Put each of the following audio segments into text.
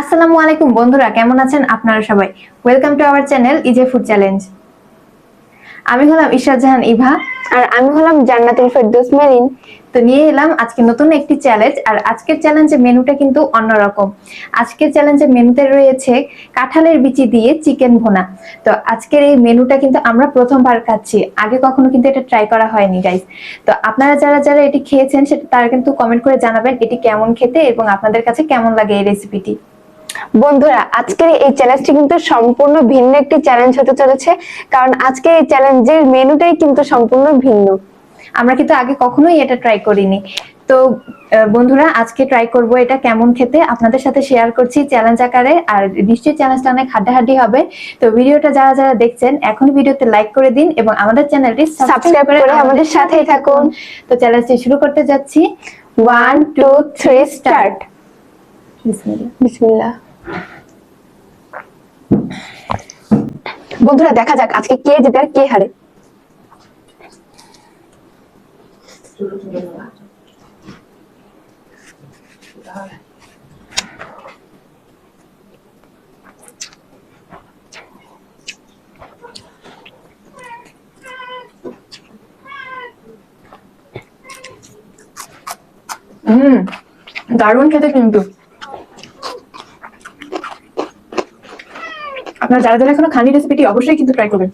আসসালামু আলাইকুম বন্ধুরা, কেমন আছেন আপনারা সবাই? ওয়েলকাম টু আওয়ার চ্যানেল ইজে ফুড চ্যালেঞ্জ আমি হলাম ঈশ্বর জাহান ইভা। আর আমি হলাম জান্নাতুল ফেরদৌস মেরিন। তো নিয়ে এলাম আজকে নতুন একটি চ্যালেঞ্জ আর আজকের চ্যালেঞ্জের মেনুটা কিন্তু অন্যরকম। আজকের চ্যালেঞ্জের মেনুতে রয়েছে কাঁঠালের বিচি দিয়ে চিকেন ভোনা। তো আজকের এই মেনুটা কিন্তু আমরা প্রথমবার খাচ্ছি। আগে কখনো কিন্তু এটা ট্রাই করা হয়নি গাইস তো আপনারা যারা যারা এটি খেয়েছেন, সেটা তারা কিন্তু কমেন্ট করে জানাবেন এটি কেমন খেতে এবং আপনাদের কাছে কেমন লাগে এই রেসিপিটি বন্ধুরা আজকের এই চ্যালেঞ্জটি কিন্তু সম্পূর্ণ ভিন্ন একটি চ্যালেঞ্জ হতে চলেছে। কারণ আজকের এই চ্যালেঞ্জের মেনুটাই কিন্তু সম্পূর্ণ ভিন্ন। আমরা কিন্তু আগে কখনোই এটা ট্রাই করিনি। তো বন্ধুরা আজকে ট্রাই করব এটা কেমন খেতে? আপনাদের সাথে শেয়ার করছি চ্যালেঞ্জ আকারে। আর নিশ্চয়ই চ্যালেঞ্জটা অনেক হাড্ডাহাড্ডি হবে। তো ভিডিওটা যারা যারা দেখছেন এখন ভিডিওতে লাইক করে দিন এবং আমাদের চ্যানেলটি সাবস্ক্রাইব করে আমাদের সাথেই থাকুন। তো চ্যালেঞ্জটি শুরু করতে যাচ্ছি। ওয়ান টু থ্রি স্টার্ট বিসমিল্লাহ। বিসমিল্লাহ। বন্ধুরা দেখা যাক আজকে কে জেতে আর কে হারে। হুম দারুণ খেতে কিন্তু। আপনারা যারা যারা এখনও খানি রেসিপিটি অবশ্যই কিন্তু ট্রাই করবেন।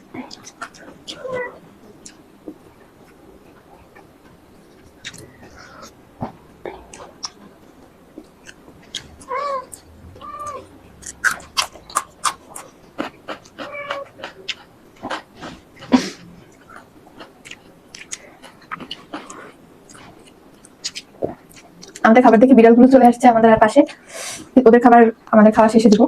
আমাদের খাবার দেখে বিড়ালগুলো চলে আসছে আমাদের পাশে। ওদের খাবার, আমাদের খাওয়া শেষে দিব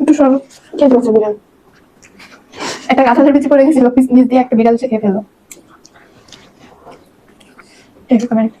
একটু সরো কে বিড়াল একটা কাঁঠালের বিচি পড়ে গেছিল নিজ দিয়ে একটা বিড়াল সে খেয়ে ফেলল এরকম একটু।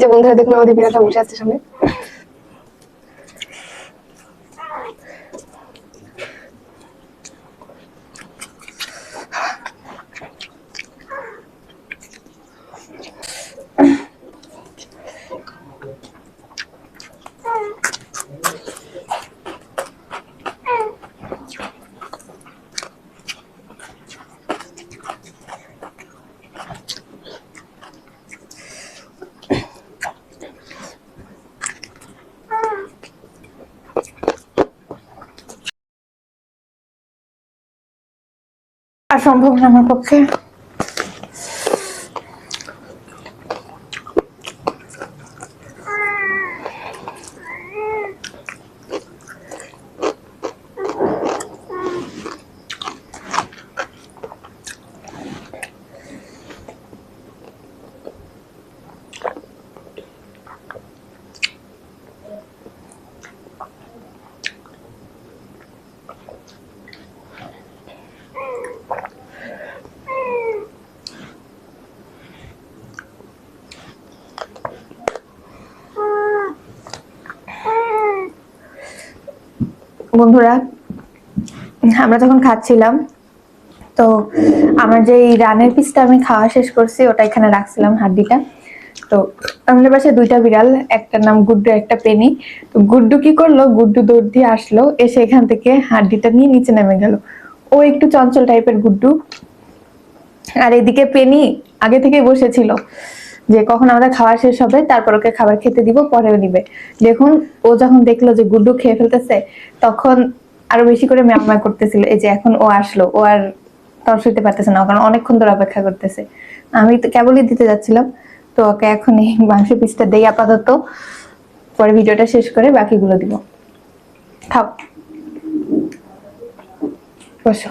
যে বন্ধুরা দেখুন আমাদের বিড়ালটা বসে আছে সামনে আর সম্ভব না আমার পক্ষে। বন্ধুরা, আমরা যখন খাচ্ছিলাম, তো আমার যে রানের পিসটা আমি খাওয়া শেষ করছি, ওটা এখানে রাখছিলাম হাড্ডিটা। তো আমাদের পাশে দুইটা বিড়াল একটা নাম গুড্ডু, একটা পেনি। তো গুড্ডু কি করল? গুড্ডু দৌড় দিয়ে আসলো, এসে এখান থেকে হাড্ডিটা নিয়ে নিচে নেমে গেল। ও একটু চঞ্চল টাইপের গুড্ডু। আর এদিকে পেনি আগে থেকেই বসেছিল। যে কখন আমাদের খাওয়া শেষ হবে, তারপর ওকে খাবার খেতে দিব, পরেও নিবে। দেখুন, ও যখন দেখল যে গুড্ডু খেয়ে ফেলতেছে, তখন আরও বেশি করে ম্যামা করতেছিল, এই যে এখন ও আসলো, ও আর তর সইতে পারতেছে না কারণ অনেকক্ষণ ধরে অপেক্ষা করতেছে। আমি তো কেবলই দিতে যাচ্ছিলাম, তো ওকে এখন এই মাংস পিসটা দেই আপাতত, পরে ভিডিওটা শেষ করে বাকিগুলো দিব। খাও বসো।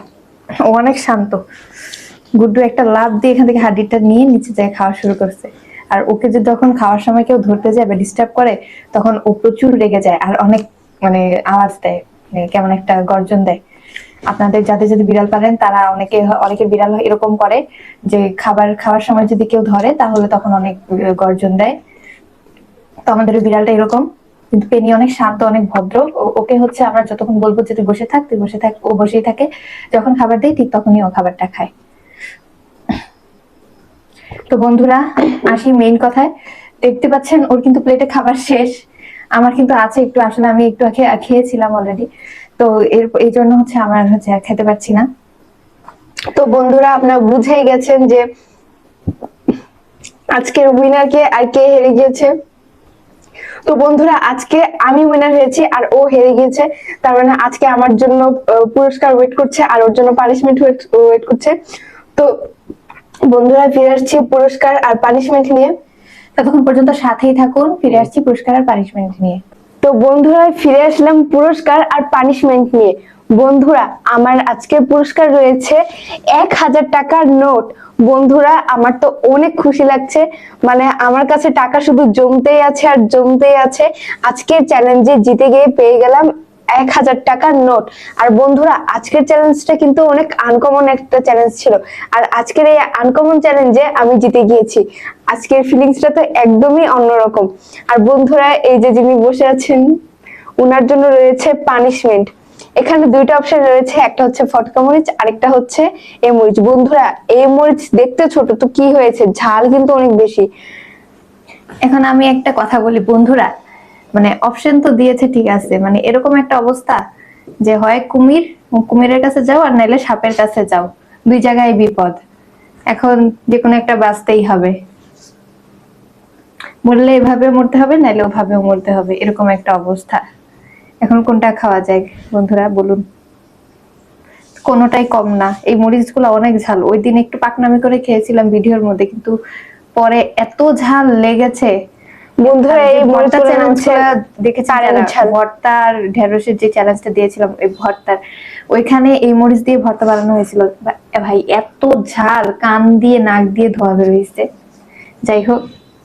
ও অনেক শান্ত। গুড্ডু একটা লাভ দিয়ে এখান থেকে হাড্ডিটা নিয়ে নিচে যায় খাওয়া শুরু করছে। আর ওকে যদি যখন খাওয়ার সময় কেউ ধরতে যায় বা ডিস্টার্ব করে, তখন ও প্রচুর রেগে যায় আর অনেক মানে আওয়াজ দেয় মানে কেমন একটা গর্জন দেয়। আপনাদের যাদের যদি বিড়াল পালেন, তারা অনেকে অনেকে বিড়াল এরকম করে যে খাবার খাওয়ার সময় যদি কেউ ধরে, তাহলে তখন অনেক গর্জন দেয়। তো আমাদের বিড়ালটা এরকম। কিন্তু পেনি অনেক শান্ত, অনেক ভদ্র। ওকে হচ্ছে আমরা যতক্ষণ বলব যে তুই বসে থাক, তুই বসে থাক, ও বসেই থাকে। যখন খাবার দেয়, ঠিক তখনই ও খাবারটা খায়। তো বন্ধুরা, আসি মেইন কথায়। দেখতে পাচ্ছেন, ওর কিন্তু প্লেটে খাবার শেষ। আমার কিন্তু আছে একটু, আসলে আমি একটু খেয়েছিলাম অলরেডি তো এর এই জন্য হচ্ছে আমার হচ্ছে খেতে পারছি না। তো বন্ধুরা, আপনারা বুঝেই গেছেন যে আজকের উইনার কে আর কে হেরে গিয়েছে। তো বন্ধুরা, আজকে আমি উইনার হয়েছি আর ও হেরে গিয়েছে। তার মানে আজকে আমার জন্য পুরস্কার ওয়েট করছে আর ওর জন্য পানিশমেন্ট ওয়েট করছে। তো বন্ধুরা ফিরে আসছি পুরস্কার আর পানিশমেন্ট নিয়ে। ততক্ষণ পর্যন্ত সাথেই থাকুন ফিরে আসছি পুরস্কার আর পানিশমেন্ট নিয়ে। তো বন্ধুরা ফিরে আসলাম পুরস্কার আর পানিশমেন্ট নিয়ে। বন্ধুরা আমার আজকের পুরস্কার রয়েছে এক হাজার টাকার নোট। বন্ধুরা আমার তো অনেক খুশি লাগছে। মানে আমার কাছে টাকা শুধু জমতেই আছে আর জমতেই আছে। আজকের চ্যালেঞ্জে জিতে গিয়ে পেয়ে গেলাম এক হাজার টাকার নোট। আর বন্ধুরা, আজকের চ্যালেঞ্জটা কিন্তু অনেক আনকমন একটা চ্যালেঞ্জ ছিল। আর আজকের এই আনকমন চ্যালেঞ্জে আমি জিতে গিয়েছি। আজকের ফিলিংসটা তো একদমই অন্যরকম। আর বন্ধুরা, এই যে যিনি বসে আছেন ওনার জন্য রয়েছে পানিশমেন্ট এখানে দুইটা অপশন রয়েছে, একটা হচ্ছে ফটকা মরিচ, আরেকটা হচ্ছে এই মরিচ। বন্ধুরা এই মরিচ দেখতে ছোট, তো কি হয়েছে? ঝাল কিন্তু অনেক বেশি। এখন আমি একটা কথা বলি, বন্ধুরা। মানে অপশন তো দিয়েছে, ঠিক আছে। মানে এরকম একটা অবস্থা যে হয় কুমির, কুমিরের কাছে যাও আর নাইলে সাপের কাছে যাও। দুই জায়গায় বিপদ। এখন যে কোনো একটা বাঁচতেই হবে। মরলে এভাবে মরতে হবে, নাইলে ওভাবেও মরতে হবে। এরকম একটা অবস্থা। এখন কোনটা খাওয়া যায়? বন্ধুরা, বলুন। কোনোটাই কম না। এই মরিচগুলো অনেক ঝাল। ওই দিন একটু পাকনামি করে খেয়েছিলাম ভিডিওর মধ্যে, কিন্তু পরে এত ঝাল লেগেছে বন্ধুরা এই ভর্তা মরিচগুলো দেখেছি ভর্তার ঢেঁড়সের যে চ্যালেঞ্জটা দিয়েছিলাম এই ভর্তার ওইখানে এই মরিচ দিয়ে ভর্তা বানানো হয়েছিল। ভাই এত ঝাল কান দিয়ে নাক দিয়ে ধোয়া বের হয়েছে। যাই হোক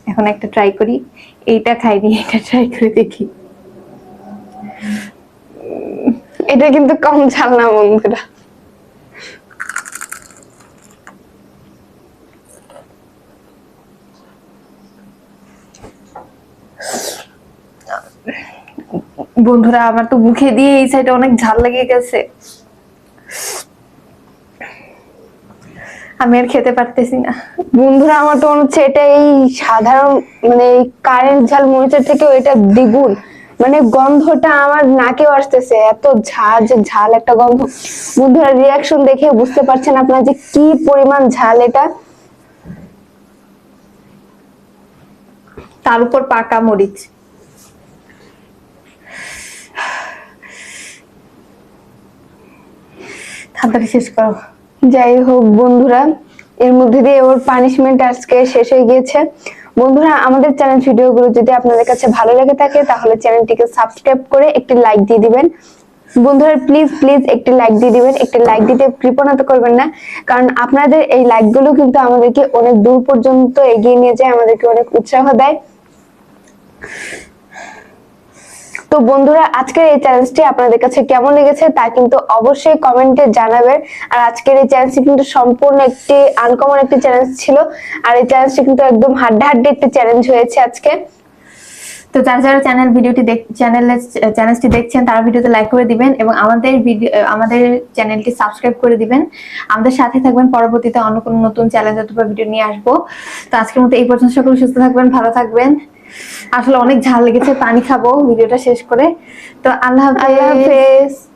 এখন একটা ট্রাই করি। এইটা খাইনি এটা ট্রাই করে দেখি। এটা কিন্তু কম ঝাল না বন্ধুরা। বন্ধুরা, আমার তো মুখে দিয়ে এই সাইডে অনেক ঝাল লেগে গেছে। আমি আর খেতে পারতেছি না। বন্ধুরা, আমার তো মনে হচ্ছে এটা এই সাধারণ মানে কারেন্ট ঝাল মরিচের থেকেও এটা দ্বিগুণ। মানে গন্ধটা আমার নাকেও আসতেছে, এত যে ঝাল একটা গন্ধ। বন্ধুরা রিয়াকশন দেখে বুঝতে পারছেন আপনারা যে কি পরিমাণ ঝাল এটা? তার উপর পাকা মরিচ। তাড়াতাড়ি শেষ করো। যাই হোক বন্ধুরা, এর মধ্যে দিয়ে ওর পানিশমেন্ট আজকে শেষ হয়ে গিয়েছে। বন্ধুরা, আমাদের চ্যানেল ভিডিওগুলো যদি আপনাদের কাছে ভালো লেগে থাকে, তাহলে চ্যানেলটিকে সাবস্ক্রাইব করে একটি লাইক দিয়ে দিবেন। বন্ধুরা প্লিজ প্লিজ একটি লাইক দিয়ে দিবেন। একটি লাইক দিতে কৃপণত করবেন না, কারণ আপনাদের এই লাইকগুলো কিন্তু আমাদেরকে অনেক দূর পর্যন্ত এগিয়ে নিয়ে যায়, আমাদেরকে অনেক উৎসাহ দেয়। তো বন্ধুরা, আজকের এই চ্যালেঞ্জটি আপনাদের কাছে কেমন লেগেছে তা কিন্তু অবশ্যই কমেন্টে জানাবেন। আর আজকের এই চ্যালেঞ্জটি কিন্তু সম্পূর্ণ একটি আনকমন একটি চ্যালেঞ্জ ছিল। আর এই চ্যালেঞ্জটি কিন্তু একদম হাড্ডাহাড্ডি একটি চ্যালেঞ্জ হয়েছে আজকে। তো যারা যারা চ্যানেল ভিডিওটি দেখ চ্যানেলের চ্যানেলটি দেখছেন, তারা ভিডিওতে লাইক করে দিবেন এবং আমাদের ভিডিও আমাদের চ্যানেলটি সাবস্ক্রাইব করে দিবেন। আমাদের সাথে থাকবেন, পরবর্তীতে অন্য কোনো নতুন চ্যালেঞ্জ অথবা ভিডিও নিয়ে আসব। তো আজকের মতো এই পর্যন্ত, সকলে সুস্থ থাকবেন, ভালো থাকবেন। আসলে অনেক ঝাল লেগেছে পানি খাব ভিডিওটা শেষ করে। তো আল্লাহ আল্লাহ